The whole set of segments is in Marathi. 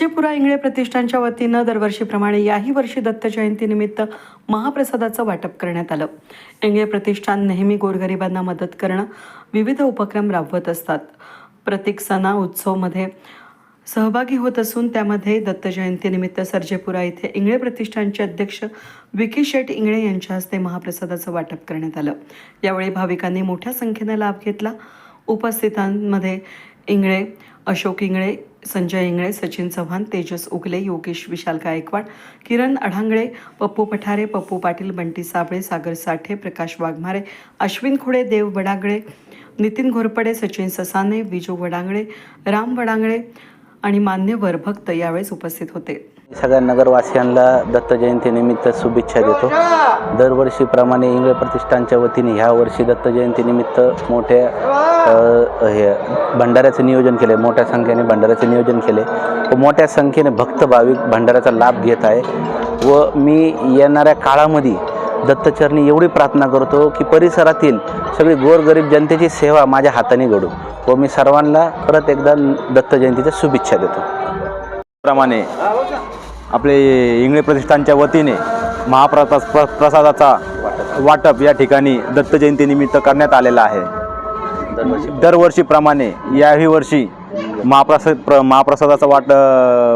सर्जेपुरा इंगळे प्रतिष्ठानच्या वतीनं दरवर्षीप्रमाणे याही वर्षी दत्त जयंतीनिमित्त महाप्रसादाचं वाटप करण्यात आलं. इंगळे प्रतिष्ठान नेहमी गोरगरिबांना मदत करणं विविध उपक्रम राबवत असतात. प्रत्येक सणा उत्सवमध्ये सहभागी होत असून त्यामध्ये दत्त जयंतीनिमित्त सर्जेपुरा इथे इंगळे प्रतिष्ठानचे अध्यक्ष विकी शेट इंगळे यांच्या हस्ते महाप्रसादाचं वाटप करण्यात आलं. यावेळी भाविकांनी मोठ्या संख्येनं लाभ घेतला. उपस्थितांमध्ये इंगळे अशोक इंगळे संजय इंगळे सचिन चव्हाण तेजस उगले योगेश विशाल गायकवाड किरण अढांगळे पप्पू पठारे पप्पू पाटील बंटी साबळे सागर साठे प्रकाश वाघमारे अश्विन खुडे देव वडांगळे नितीन घोरपडे सचिन ससाने विजू वडांगळे राम वडांगळे आणि मान्यवर भक्त यावेळेस उपस्थित होते. सगळ्या नगरवासियांना दत्त जयंतीनिमित्त शुभेच्छा देतो. दरवर्षीप्रमाणे इंगळे प्रतिष्ठानच्या वतीने ह्या वर्षी दत्त जयंतीनिमित्त मोठ्या हे भंडाऱ्याचं नियोजन केले मोठ्या संख्येने भंडाऱ्याचं नियोजन केले व मोठ्या संख्येने भक्त भाविक भंडाऱ्याचा लाभ घेत आहे. व मी येणाऱ्या काळामध्ये दत्तचरणी एवढी प्रार्थना करतो की परिसरातील सगळी गोरगरीब जनतेची सेवा माझ्या हाताने घडू व मी सर्वांना परत एकदा दत्त जयंतीच्या शुभेच्छा देतो. प्रमाणे आपले इंगळे प्रतिष्ठानच्या वतीने महाप्रसा प्र- प्रसादाचा वाटप या ठिकाणी दत्त जयंतीनिमित्त करण्यात आलेला आहे. दरवर्षीप्रमाणे याही वर्षी महाप्रसाद प्र महाप्रसादाचा वाट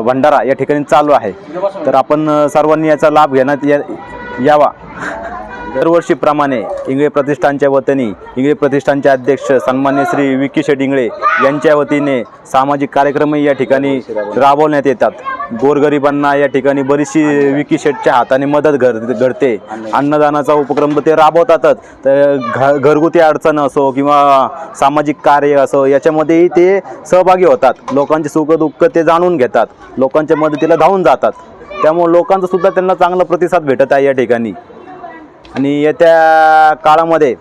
भंडारा या ठिकाणी चालू आहे. तर आपण सर्वांनी याचा लाभ घेण्यात या यावा. दरवर्षीप्रमाणे इंगळे प्रतिष्ठानच्या वतीने इंगळे प्रतिष्ठानचे अध्यक्ष सन्मान्य श्री विकी शेट इंगळे यांच्या वतीने सामाजिक कार्यक्रमही या ठिकाणी राबवण्यात येतात. गोरगरिबांना या ठिकाणी बरीचशी विकी शेटच्या हाताने मदत घर घडते. अन्नदानाचा उपक्रम ते राबवतातच. तर घ घरगुती अडचण असो किंवा सामाजिक कार्य असो याच्यामध्येही ते सहभागी होतात. लोकांचे सुखदुःख ते जाणून घेतात. लोकांच्या मदतीला धावून जातात. त्यामुळे लोकांचा सुद्धा त्यांना चांगला प्रतिसाद भेटत आहे या ठिकाणी. आणि येत्या काळामध्ये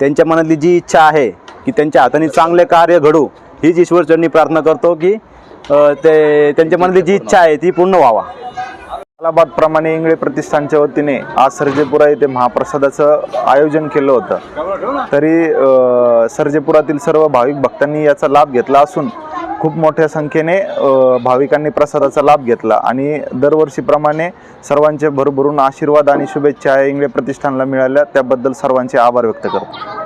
त्यांच्या मनातली जी इच्छा आहे की त्यांच्या हाताने चांगले कार्य घडू हीच ईश्वरचरणी प्रार्थना करतो की ते त्यांच्या मनातली जी इच्छा आहे ती पूर्ण व्हावा. अलाहाबाद प्रमाणे इंगळे प्रतिष्ठानच्या वतीने आज सर्जेपुरा येथे महाप्रसादाचं आयोजन केलं होतं. तरी सर्जेपुरातील सर्व भाविक भक्तांनी याचा लाभ घेतला असून खूप मोठ्या संख्येने भाविकांनी प्रसादाचा लाभ घेतला. आणि दरवर्षीप्रमाणे सर्वांचे भरभरून आशीर्वाद आणि शुभेच्छा इंगळे प्रतिष्ठानला मिळाल्या. त्याबद्दल सर्वांचे आभार व्यक्त करतो.